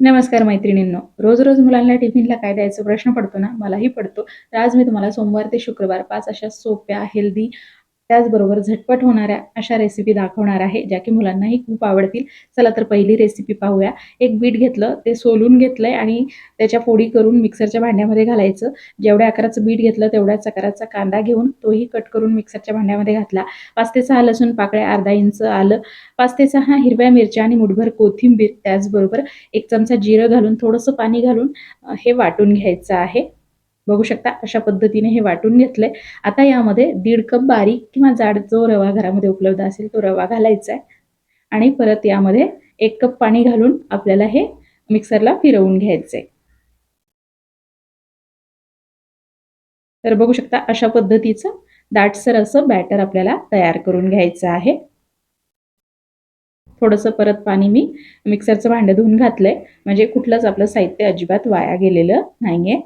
नमस्कार मैत्रिणींनो. रोज रोज मुलांना टिफिनला काय द्यायचा प्रश्न पडतो ना? मलाही पडतो. तर आज मी तुम्हाला सोमवार ते शुक्रवार पाच अशा सोप्या हेल्दी त्याचबरोबर झटपट होणाऱ्या अशा रेसिपी दाखवणार आहे ज्या की मुलांनाही खूप आवडतील. चला तर पहिली रेसिपी पाहूया. एक बीट घेतलं ते सोलून घेतलंय आणि त्याच्या फोडी करून मिक्सरच्या भांड्यामध्ये घालायचं. जेवढ्या आकाराचं बीट घेतलं तेवढ्याच आकाराचा कांदा घेऊन तोही कट करून मिक्सरच्या भांड्यामध्ये घातला. पाच ते सहा लसूण पाकळ्या अर्धा इंच आलं. पाच ते सहा हिरव्या मिरच्या आणि मुठभर कोथिंबीर त्याचबरोबर एक चमचा जिरं घालून थोडंसं पाणी घालून हे वाटून घ्यायचं आहे. बघू शकता अशा पद्धतीने हे वाटून घेतलंय. आता यामध्ये दीड कप बारीक किंवा जाड जो रवा घरामध्ये उपलब्ध असेल तो रवा घालायचा आहे. आणि परत यामध्ये एक कप पाणी घालून आपल्याला हे मिक्सरला फिरवून घ्यायचंय. तर बघू शकता अशा पद्धतीचं दाटसर असं बॅटर आपल्याला तयार करून घ्यायचं आहे. थोडंसं परत पाणी मी मिक्सरचं भांडं धुवून घातलंय. म्हणजे कुठलंच आपलं साहित्य अजिबात वाया गेलेलं नाहीये.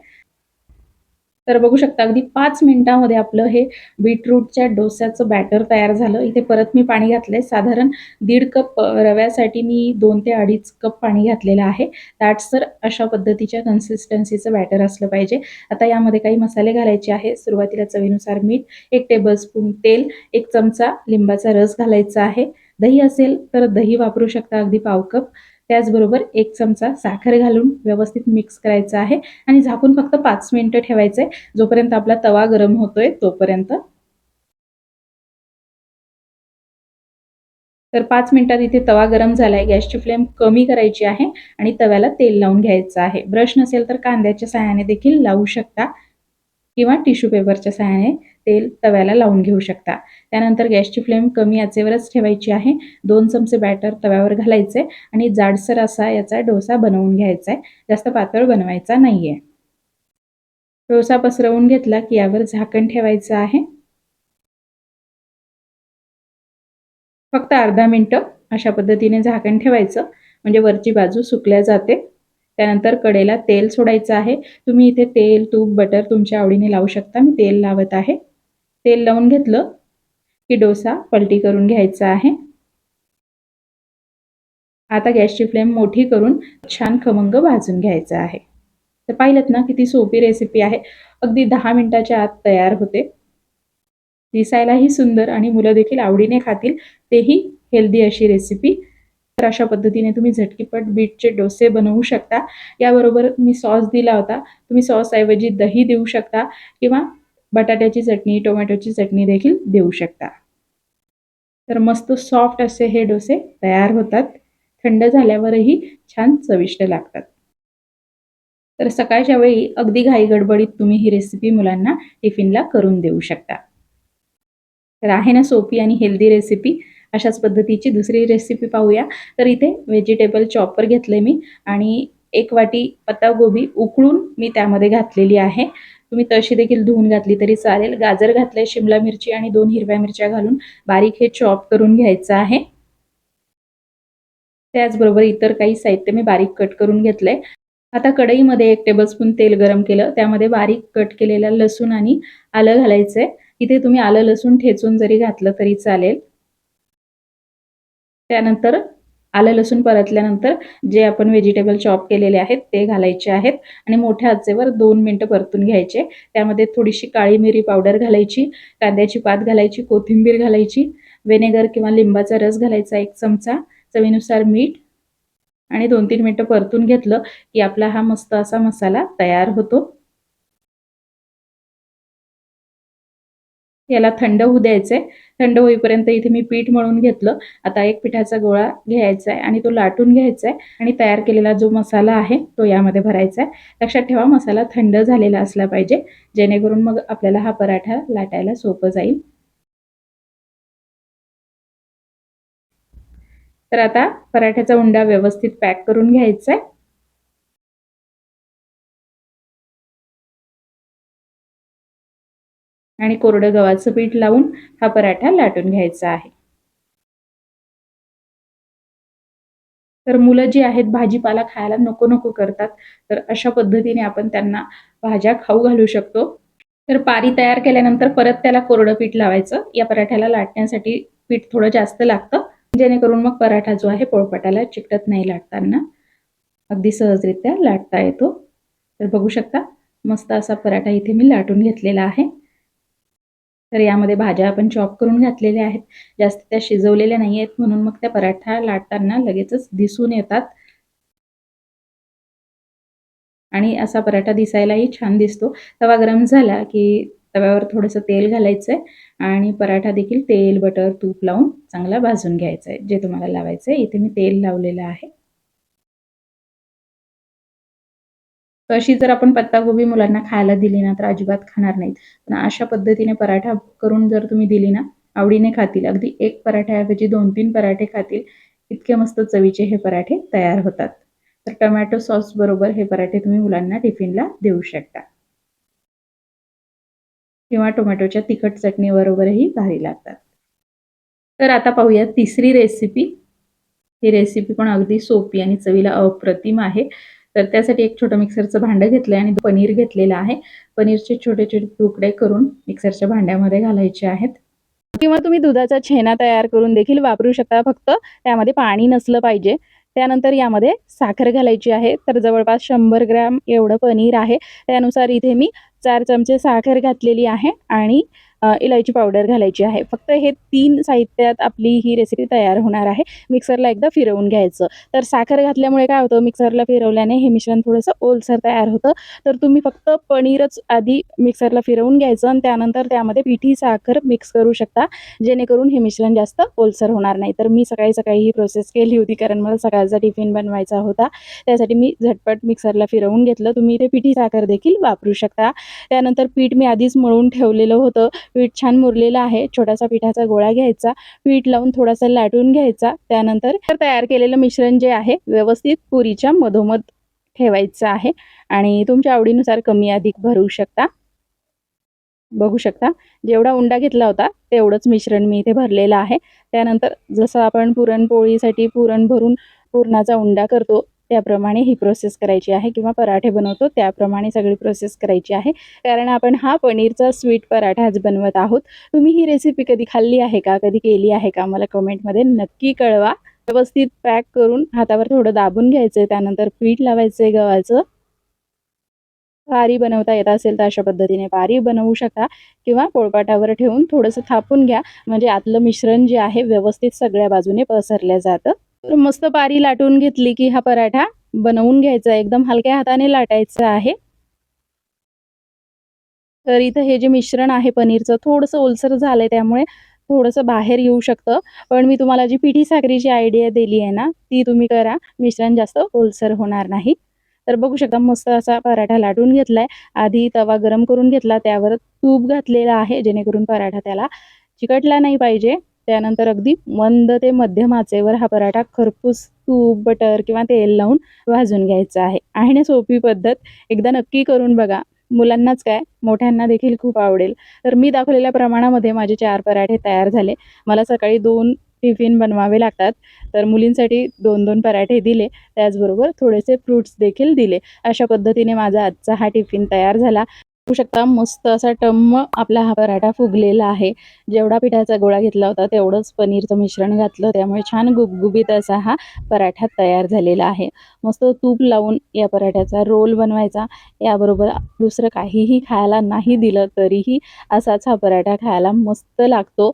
तर बघू शकता अगदी पाच मिनिटामध्ये आपलं हे बीटरूटच्या डोस्याचं बॅटर तयार झालं. इथे परत मी पाणी घातलंय. साधारण दीड कप रव्यासाठी मी दोन ते अडीच कप पाणी घातलेलं आहे. दाटसर अशा पद्धतीच्या कन्सिस्टन्सीचं बॅटर असलं पाहिजे. आता यामध्ये काही मसाले घालायचे आहे सुरुवातीला चवीनुसार मीठ एक टेबलस्पून तेल एक चमचा लिंबाचा रस घालायचा आहे. दही असेल तर दही वापरू शकता. अगदी पाव कप. त्याचबरोबर एक चमचा साखर घालून व्यवस्थित मिक्स करायचा आहे. आणि झाकून फक्त पाच मिनिटं ठेवायचं आहे जोपर्यंत आपला तवा गरम होतोय तोपर्यंत. तर पाच मिनिटात इथे तवा गरम झालाय. गॅसची फ्लेम कमी करायची आहे आणि तव्याला तेल लावून घ्यायचं आहे. ब्रश नसेल तर कांद्याच्या साह्याने देखील लावू शकता किंवा टिश्यू पेपरच्या साह्याने तेल तव्याला लावून घेऊ शकता. त्यानंतर गॅसची फ्लेम कमी आचेवरच ठेवायची आहे. दोन चमचे बॅटर तव्यावर घालायचे आणि जाडसर असा याचा डोसा बनवून घ्यायचा आहे जास्त पातळ बनवायचा नाहीये. डोसा पसरवून घेतला की यावर झाकण ठेवायचं आहे. फक्त अर्धा मिनटं अशा पद्धतीने झाकण ठेवायचं. म्हणजे वरची बाजू सुकल्या जाते. त्यानंतर कडेला तेल सोडायचं आहे. तुम्ही इथे तेल तूप बटर तुमच्या आवडीने लावू शकता. मी तेल लावत आहे. तेल लावून घेतलं की डोसा पलटी करून घ्यायचा आहे. आता गॅसची फ्लेम मोठी करून छान खमंग भाजून घ्यायचं आहे. तर पाहिलं ना किती सोपी रेसिपी आहे. अगदी दहा मिनिटाच्या आत तयार होते. दिसायलाही सुंदर आणि मुलं देखील आवडीने खातील. तेही हेल्दी अशी रेसिपी. तर अशा पद्धतीने तुम्ही झटकीपट बीटचे डोसे बनवू शकता. याबरोबर मी सॉस दिला होता. तुम्ही सॉसऐवजी दही देऊ शकता किंवा बटाट्याची चटणी टोमॅटोची चटणी देखील देऊ शकता. तर मस्त सॉफ्ट असे हे डोसे तयार होतात. थंड झाल्यावरही छान चविष्ट लागतात. तर सकाळच्या वेळी अगदी घाई गडबडीत तुम्ही ही रेसिपी मुलांना टिफिनला करून देऊ शकता. तर आहे ना सोपी आणि हेल्दी रेसिपी अशाच पद्धतीची दुसरी रेसिपी पाहूया. तर इथे व्हेजिटेबल चॉपर घेतले मी आणि एक वाटी पत्तागोबी उकळून मी त्यामध्ये घातलेली आहे. तुम्ही तशी देखील धुवून घातली तरी चालेल. गाजर घातलंय शिमला मिरची आणि दोन हिरव्या मिरच्या घालून बारीक हे चॉप करून घ्यायचं आहे. त्याचबरोबर इतर काही साहित्य मी बारीक कट करून घेतलंय. आता कढईमध्ये एक टेबलस्पून तेल गरम केलं. त्यामध्ये बारीक कट केलेला लसूण आणि आलं घालायचंय. इथे तुम्ही आलं लसूण ठेचून जरी घातलं तरी चालेल. त्यानंतर आलं लसूण परतल्यानंतर जे आपण व्हेजिटेबल चॉप केलेले आहेत ते घालायचे आहेत. आणि मोठ्या आचेवर दोन मिनटं परतून घ्यायचे. त्यामध्ये थोडीशी काळी मिरी पावडर घालायची कांद्याची पात घालायची कोथिंबीर घालायची व्हिनेगर किंवा लिंबाचा रस घालायचा एक चमचा चवीनुसार मीठ आणि दोन तीन मिनटं परतून घेतलं की आपला हा मस्त असा मसाला तयार होतो. याला थंड होऊ द्यायचंय. थंड होईपर्यंत इथे मी पीठ मळून घेतलं. आता एक पिठाचा गोळा घ्यायचा आहे आणि तो लाटून घ्यायचा आहे आणि तयार केलेला जो मसाला आहे तो यामध्ये भरायचा आहे लक्षात ठेवा मसाला थंड झालेला असला पाहिजे. जेणेकरून मग आपल्याला हा पराठा लाटायला सोपं जाईल. तर आता पराठ्याचा उंडा व्यवस्थित पॅक करून घ्यायचा आहे आणि कोरडं गव्हाचं पीठ लावून हा पराठा लाटून घ्यायचा आहे. तर मुलं जी आहेत भाजीपाला खायला नको नको करतात तर अशा पद्धतीने आपण त्यांना भाज्या खाऊ घालू शकतो. तर पारी तयार केल्यानंतर परत त्याला कोरडं पीठ लावायचं. या पराठ्याला लाटण्यासाठी पीठ थोडं जास्त लागतं. जेणेकरून मग पराठा जो आहे पोळपाटाला चिकटत नाही लाटताना. अगदी सहजरित्या लाटता येतो. तर बघू शकता मस्त असा पराठा इथे मी लाटून घेतलेला आहे. तर यामध्ये भाज्या आपण चॉप करून घातलेल्या आहेत. जास्त त्या शिजवलेल्या नाही आहेत म्हणून मग त्या पराठा लाटताना लगेचच दिसून येतात. आणि असा पराठा दिसायलाही छान दिसतो. तवा गरम झाला की तव्यावर थोडंसं तेल घालायचं आहे आणि पराठा देखील तेल बटर तूप लावून चांगला भाजून घ्यायचा आहे जे तुम्हाला लावायचं आहे इथे मी तेल लावलेलं आहे. अशी जर आपण पत्तागोबी मुलांना खायला दिली ना तर अजिबात खाणार नाहीत. पण अशा पद्धतीने पराठा करून जर तुम्ही दिली ना आवडीने खातील. अगदी एक पराठ्याऐवजी दोन तीन पराठे खातील. इतके मस्त चवीचे हे पराठे तयार होतात. तर टोमॅटो सॉस बरोबर हे पराठे तुम्ही मुलांना टिफिनला देऊ शकता. किंवा टोमॅटोच्या तिखट चटणी बरोबरही भारी लागतात. तर आता पाहूया तिसरी रेसिपी ही रेसिपी पण अगदी सोपी आणि चवीला अप्रतिम आहे. तर त्यासाठी एक छोटं मिक्सरचं भांडं घेतलं आहे आणि पनीर घेतलेलं आहे. पनीरचे छोटे छोटे तुकडे करून मिक्सरच्या भांड्यामध्ये घालायचे आहेत. किंवा तुम्ही दुधाचा छेना तयार करून देखील वापरू शकता. फक्त त्यामध्ये पाणी नसलं पाहिजे. त्यानंतर यामध्ये साखर घालायची आहे. तर जवळपास शंभर ग्रॅम एवढं पनीर आहे. त्यानुसार इथे मी चार चमचे साखर घातलेली आहे आणि इलायची पावडर घालायची आहे. फक्त हे तीन साहित्यात आपली ही रेसिपी तयार होणार आहे. मिक्सरला एकदा फिरवून घ्यायचं. तर साखर घातल्यामुळे काय होतं? मिक्सरला फिरवल्याने हे मिश्रण थोडंसं ओलसर तयार होतं. तर तुम्ही फक्त पनीरच आधी मिक्सरला फिरवून घ्यायचं आणि त्यानंतर त्यामध्ये पिठी साखर मिक्स करू शकता. जेणेकरून हे मिश्रण जास्त ओलसर होणार नाही. तर मी सकाळी सकाळी ही प्रोसेस केली होती कारण मला सकाळचा टिफिन बनवायचा होता. त्यासाठी मी झटपट मिक्सरला फिरवून घेतलं. तुम्ही इथे पिठी साखर देखील वापरू शकता. त्यानंतर पीठ मी आधीच मळून ठेवलेलं होतं. पीठ छान मुरलेलं आहे. छोटासा पिठाचा गोळा घ्यायचा. पीठ लावून थोडासा लाटून घ्यायचा. त्यानंतर तयार केलेलं मिश्रण जे आहे व्यवस्थित पुरीच्या मधोमध ठेवायचं आहे. आणि तुमच्या आवडीनुसार कमी अधिक भरू शकता. बघू शकता. जेवढा उंडा घेतला होता तेवढंच मिश्रण मी इथे भरलेलं आहे. त्यानंतर जसं आपण पुरणपोळीसाठी पुरण भरून पुरणाचा उंडा करतो त्याप्रमाणे ही प्रोसेस करायची आहे किंवा पराठे बनवतो त्याप्रमाणे सगळी प्रोसेस करायची आहे. कारण आपण हा पनीरचा स्वीट पराठा आज बनवत आहोत. तुम्ही ही रेसिपी कधी खाल्ली आहे का? कधी केली आहे का? मला कमेंटमध्ये नक्की कळवा. व्यवस्थित पॅक करून हातावर थोडं दाबून घ्यायचं त्यानंतर पीठ लावायचं आहे गव्हाचं. पारी बनवता येत असेल तर अशा पद्धतीने पारी बनवू शकता किंवा पोळपाटावर ठेवून थोडंसं थापून घ्या. म्हणजे आतलं मिश्रण जे आहे व्यवस्थित सगळ्या बाजूने पसरल्या जातं. तर मस्त पारी लाटून घेतली की हा पराठा बनवून घ्यायचा एकदम हलक्या हाताने लाटायचा आहे. तर इथं हे जे मिश्रण आहे पनीरचं थोडंसं ओलसर झालंय त्यामुळे थोडंसं बाहेर येऊ शकतं. पण मी तुम्हाला जी पिठी साखरीची आयडिया दिली आहे ना ती तुम्ही करा. मिश्रण जास्त ओलसर होणार नाही. तर बघू शकता मस्त असा पराठा लाटून घेतलाय. आधी तवा गरम करून घेतला त्यावर तूप घातलेला आहे जेणेकरून पराठा त्याला चिकटला नाही पाहिजे. त्यानंतर अगदी मंद ते मध्यम आचेवर हा पराठा खरपूस तूप बटर किंवा तेल लावून भाजून घ्यायचा आहे. आहे ना सोपी पद्धत एकदा नक्की करून बघा. मुलांनाच काय मोठ्यांना देखील खूप आवडेल. तर मी दाखवलेल्या प्रमाणामध्ये माझे चार पराठे तयार झाले. मला सकाळी दोन टिफिन बनवावे लागतात. तर मुलींसाठी दोन दोन पराठे दिले. त्याचबरोबर थोडेसे फ्रूट्स देखील दिले. अशा पद्धतीने माझा आजचा हा टिफिन तयार झाला. बघू शकता मस्त असा टम्म आपला हा पराठा फुगलेला आहे. जेवढा पिठाचा गोळा घेतला होता तेवढंच पनीरचं मिश्रण घातलं त्यामुळे छान गुबगुबीत असा हा पराठा तयार झालेला आहे. मस्त तूप लावून या पराठ्याचा रोल बनवायचा. याबरोबर दुसरं काहीही खायला नाही दिलं तरीही असाच हा पराठा खायला मस्त लागतो.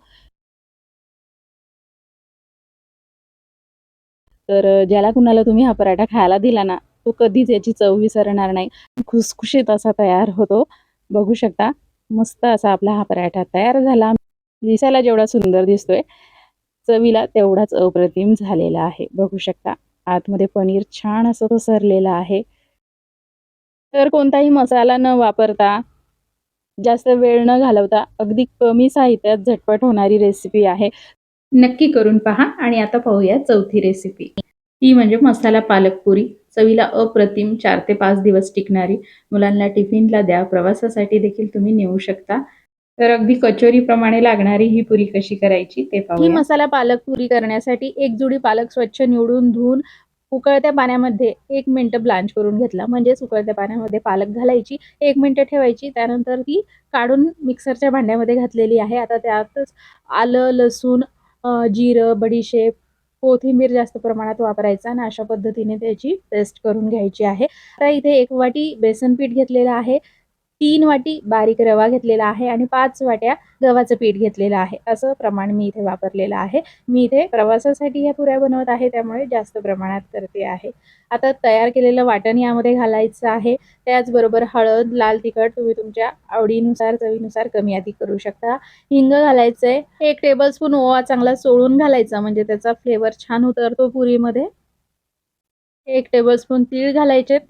तर ज्याला कुणाला तुम्ही हा पराठा खायला दिला ना तो कधीच याची चव विसरणार नाही. खुसखुशीत असा तयार होतो. बघू शकता. मस्त असा आपला हा पराठा तयार झाला. दिसायला जेवढा सुंदर दिसतोय चवीला तेवढाच अप्रतिम झालेला आहे. बघू शकता. आतमध्ये पनीर छान असं पसरलेलं आहे. तर कोणताही मसाला न वापरता जास्त वेळ न घालवता अगदी कमी साहित्यात झटपट होणारी रेसिपी आहे. नक्की करून पहा आणि आता पाहूया चौथी रेसिपी ती म्हणजे मसाला पालक पुरी चवीला अप्रतिम चार ते पाच दिवस टिकणारी. मुलांना टिफिनला द्या प्रवासासाठी देखील तुम्ही नेऊ शकता. तर अगदी कचोरीप्रमाणे लागणारी ही पुरी कशी करायची ते पाहू ही मसाला पालक पुरी करण्यासाठी एक जुडी पालक स्वच्छ निवडून धुवून उकळत्या पाण्यामध्ये एक मिनटं ब्लांच करून घेतला. म्हणजेच उकळत्या पाण्यामध्ये पालक घालायची एक मिनटं ठेवायची. त्यानंतर ती काढून मिक्सरच्या भांड्यामध्ये घातलेली आहे. आता त्यातच आलं लसूण जिरं बडीशेप कोथिंबीर जास्त प्रमाणात वापरायचा आणि अशा पद्धतीने त्याची पेस्ट करून घ्यायची आहे. आता इथे एक वाटी बेसन पीठ घेतलेलं आहे. तीन वाटी बारीक रवा घेतलेला आहे आणि पाच वाट्या गव्हाचं पीठ घेतलेलं आहे. असं प्रमाण मी इथे वापरलेलं आहे. मी इथे प्रवासासाठी ह्या पुऱ्या बनवत आहे त्यामुळे जास्त प्रमाणात करते आहे. आता तयार केलेलं वाटण यामध्ये घालायचं आहे. त्याचबरोबर हळद लाल तिखट तुम्ही तुमच्या आवडीनुसार चवीनुसार कमी आधी करू शकता. हिंग घालायचंय. एक टेबलस्पून ओवा चांगला सोडून घालायचा म्हणजे त्याचा फ्लेवर छान उतरतो पुरीमध्ये. एक टेबलस्पून तीळ घालायचेत.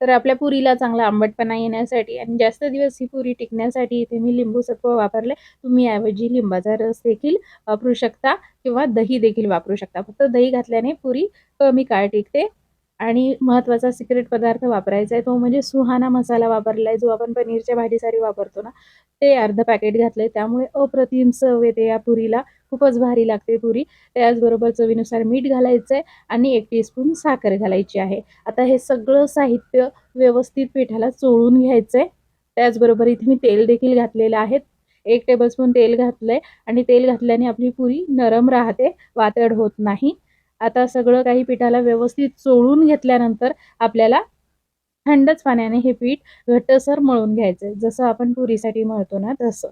तर आपल्या पुरीला चांगला आंबटपणा येण्यासाठी आणि जास्त दिवस ही पुरी टिकण्यासाठी इथे मी लिंबू सत्व वापरले. तुम्ही ऐवजी लिंबाचा रस देखील वापरू शकता किंवा दही देखील वापरू शकता. फक्त दही घातल्याने पुरी कमी काळ टिकते. आणि महत्त्वाचा सिक्रेट पदार्थ वापरायचा आहे. तो म्हणजे सुहाना मसाला वापरला आहे जो आपण पनीरच्या भाजीसाठी वापरतो ना ते अर्ध पॅकेट घातलं आहे त्यामुळे अप्रतिम चव येते या पुरीला. खूपच भारी लागते पुरी. त्याचबरोबर चवीनुसार मीठ घालायचं आहे आणि एक टीस्पून साखर घालायची आहे. आता हे सगळं साहित्य व्यवस्थित पिठाला चोळून घ्यायचं आहे त्याचबरोबर इथे मी तेल देखील घातलेलं आहे. एक टेबलस्पून तेल घातलं आहे आणि तेल घातल्याने आपली पुरी नरम राहते वातड होत नाही. आता सगळं काही पिठाला व्यवस्थित चोळून घेतल्यानंतर आपल्याला थंडच पाण्याने हे पीठ घट्टसर मळून घ्यायचं जसं आपण पुरीसाठी मळतो ना तसं.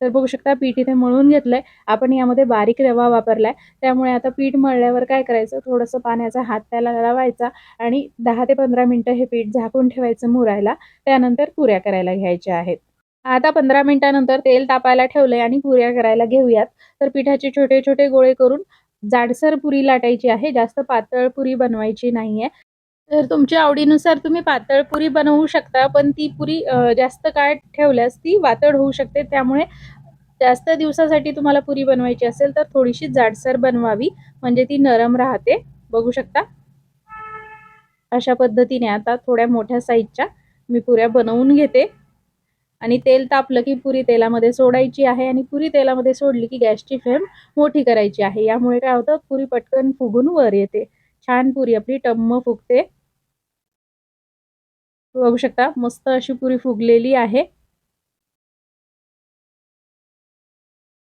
तर बघू शकता पीठ इथे मळून घेतलंय. आपण यामध्ये बारीक रवा वापरलाय. त्यामुळे आता पीठ मळल्यावर काय करायचं? थोडंसं पाण्याचा हात त्याला लावायचा आणि दहा ते पंधरा मिनटं हे पीठ झाकून ठेवायचं मुरायला. त्यानंतर पुऱ्या करायला घ्यायच्या आहेत. आता पंधरा मिनिटानंतर तेल तापायला ठेवलंय आणि पुऱ्या करायला घेऊयात. तर पिठाचे छोटे छोटे गोळे करून जाडसर पुरी लाटायची आहे. जास्त पातळ पुरी बनवायची नाहीये. तर तुमच्या आवडीनुसार तुम्ही पातळ पुरी बनवू शकता पण ती पुरी जास्त काळ ठेवल्यास ती वातड होऊ शकते. त्यामुळे जास्त दिवसासाठी तुम्हाला पुरी बनवायची असेल तर थोडीशी जाडसर बनवावी म्हणजे ती नरम राहते. बघू शकता? अशा पद्धतीने आता थोड्या मोठ्या साईजच्या मी पुऱ्या बनवून घेते. आणि तेल तापलं की पुरी तेलामध्ये सोडायची आहे आणि पुरी तेलामध्ये सोडली की गॅसची फ्लेम मोठी करायची आहे. यामुळे काय होतं? पुरी पटकन फुगून वर येते. छान पुरी आपली टम्म फुगते. बघू शकता मस्त अशी पुरी फुगलेली आहे.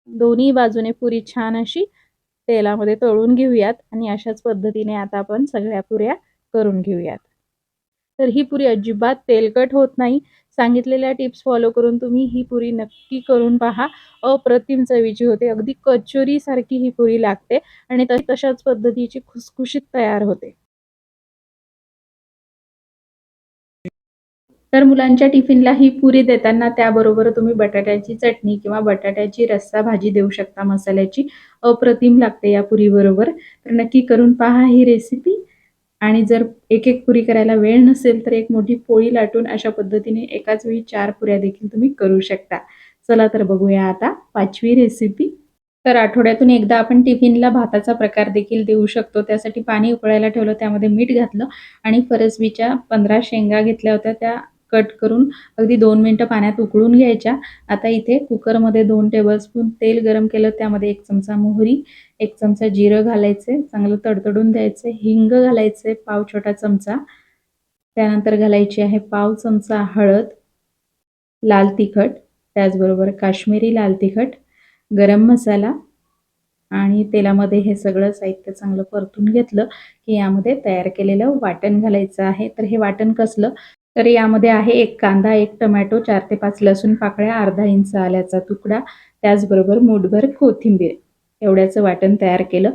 दोन्ही बाजूने पुरी छान अशी तेलामध्ये तळून घेऊयात आणि अशाच पद्धतीने आता आपण सगळ्या पुऱ्या करून घेऊयात. तर ही पुरी अजिबात तेलकट होत नाही. सांगितलेल्या टिप्स फॉलो करून तुम्ही ही पुरी नक्की करून पहा. अप्रतिम चवीची होते. अगदी कचोरी सारखी ही पुरी लागते आणि तशाच पद्धतीची खुसखुशीत तयार होते. तर मुलांच्या टिफिनला ही पुरी देताना त्याबरोबर तुम्ही बटाट्याची चटणी किंवा बटाट्याची रस्सा भाजी देऊ शकता मसाल्याची. अप्रतिम लागते या पुरीबरोबर. तर नक्की करून पहा ही रेसिपी आणि जर एक एक पुरी करायला वेळ नसेल तर एक मोठी पोळी लाटून अशा पद्धतीने एकाच वेळी चार पुऱ्या देखील तुम्ही करू शकता. चला तर बघूया आता पाचवी रेसिपी तर आठवड्यातून एकदा आपण टिफिनला भाताचा प्रकार देखील देऊ शकतो. त्यासाठी पाणी उकळायला ठेवलं त्यामध्ये मीठ घातलं आणि फरसबीच्या पंधरा शेंगा घेतल्या होत्या. त्या कट करून अगदी दोन मिनटं पाण्यात उकळून घ्यायच्या. आता इथे कुकरमध्ये दोन टेबलस्पून तेल गरम केलं त्यामध्ये एक चमचा मोहरी एक चमचा जिरं घालायचे चांगलं तडतडून द्यायचे हिंग घालायचे पाव छोटा चमचा. त्यानंतर घालायची आहे पाव चमचा हळद लाल तिखट त्याचबरोबर काश्मीरी लाल तिखट गरम मसाला आणि तेलामध्ये हे सगळं साहित्य चांगलं परतून घेतलं की यामध्ये तयार केलेलं वाटण घालायचं आहे. तर हे वाटण कसलं? तर यामध्ये आहे एक कांदा एक टमॅटो चार ते पाच लसूण पाकळ्या अर्धा इंच आल्याचा तुकडा त्याचबरोबर मूठभर कोथिंबीर. एवढ्याचं वाटण तयार केलं.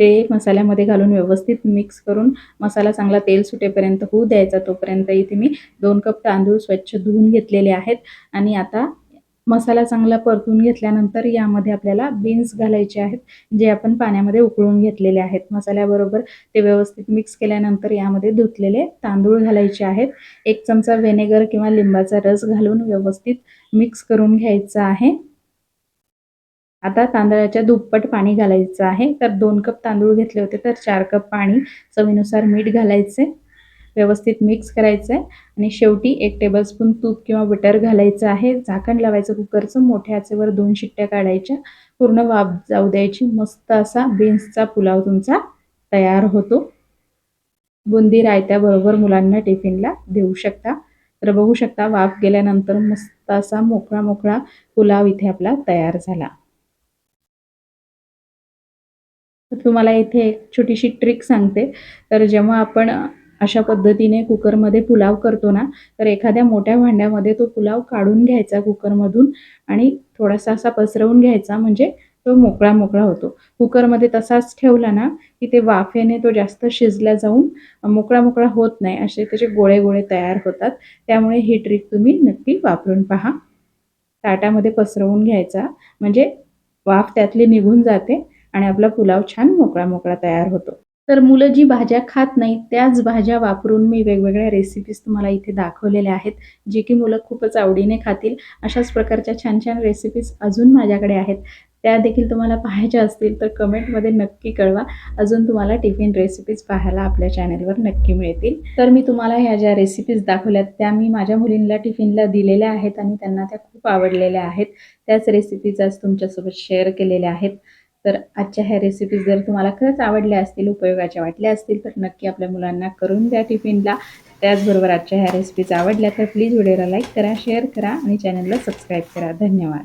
ते मसाल्यामध्ये घालून व्यवस्थित मिक्स करून मसाला चांगला तेल सुटेपर्यंत होऊ द्यायचा. तोपर्यंत इथे मी दोन कप तांदूळ स्वच्छ धुवून घेतलेले आहेत. आणि आता मसाला चांगला परतून घेतल्यानंतर यामध्ये आपल्याला बीन्स घालायचे आहेत जे आपण पाण्यामध्ये उकळून घेतलेले आहेत. मसाल्याबरोबर ते व्यवस्थित मिक्स केल्यानंतर यामध्ये धुतलेले तांदूळ घालायचे आहेत. एक चमचा व्हिनेगर किंवा लिंबाचा रस घालून व्यवस्थित मिक्स करून घ्यायचं आहे. आता तांदळाच्या दुप्पट पाणी घालायचं आहे. तर दोन कप तांदूळ घेतले होते तर चार कप पाणी चवीनुसार मीठ घालायचे. व्यवस्थित मिक्स करायचं आहे आणि शेवटी एक टेबलस्पून तूप किंवा बटर घालायचं आहे. झाकण लावायचं कुकरचं मोठ्या आचेवर दोन शिट्ट्या काढायच्या. पूर्ण वाफ जाऊ द्यायची. मस्त असा बीन्सचा पुलाव तुमचा तयार होतो. बुंदी रायत्याबरोबर मुलांना टिफिनला देऊ शकता. तर बघू शकता वाफ गेल्यानंतर मस्त असा मोकळा मोकळा पुलाव इथे आपला तयार झाला. तुम्हाला इथे एक छोटीशी ट्रिक सांगते. तर जेव्हा आपण अशा पद्धतीने कुकरमध्ये पुलाव करतो ना तर एखाद्या मोठ्या भांड्यामध्ये तो पुलाव काढून घ्यायचा कुकरमधून आणि थोडासा असा पसरवून घ्यायचा म्हणजे तो मोकळा मोकळा होतो. कुकरमध्ये तसाच ठेवला ना की ते वाफेने तो जास्त शिजला जाऊन मोकळा मोकळा होत नाही असे त्याचे गोळे गोळे तयार होतात. त्यामुळे ही ट्रिक तुम्ही नक्की वापरून पहा. ताटामध्ये पसरवून घ्यायचा म्हणजे वाफ त्यातली निघून जाते आणि आपला पुलाव छान मोकळा मोकळा तयार होतो. तर मुलं जी भाज्या खात नाहीत त्याच भाज्या वापरून मी वेगवेगळ्या रेसिपीज तुम्हाला इथे दाखवलेल्या आहेत जे की मुलं खूपच आवडीने खातील. अशाच प्रकारच्या छान छान रेसिपीज अजून माझ्याकडे आहेत. त्या देखील तुम्हाला पाहायच्या असतील तर कमेंटमध्ये नक्की कळवा. अजून तुम्हाला टिफिन रेसिपीज पाहायला आपल्या चॅनलवर नक्की मिळतील. तर मी तुम्हाला ह्या ज्या रेसिपीज दाखवल्यात त्या मी माझ्या मुलींना टिफिनला दिलेल्या आहेत आणि त्यांना त्या खूप आवडलेल्या आहेत. त्याच रेसिपीज आज तुमच्यासोबत शेअर केलेल्या आहेत. तर आजच्या ह्या रेसिपीज जर तुम्हाला खरंच आवडल्या असतील उपयोगाच्या वाटल्या असतील तर नक्की आपल्या मुलांना करून द्या टिफिनला. त्याचबरोबर आजच्या ह्या रेसिपीज आवडल्या तर प्लीज व्हिडिओला लाईक करा शेअर करा आणि चॅनलला सबस्क्राईब करा. धन्यवाद.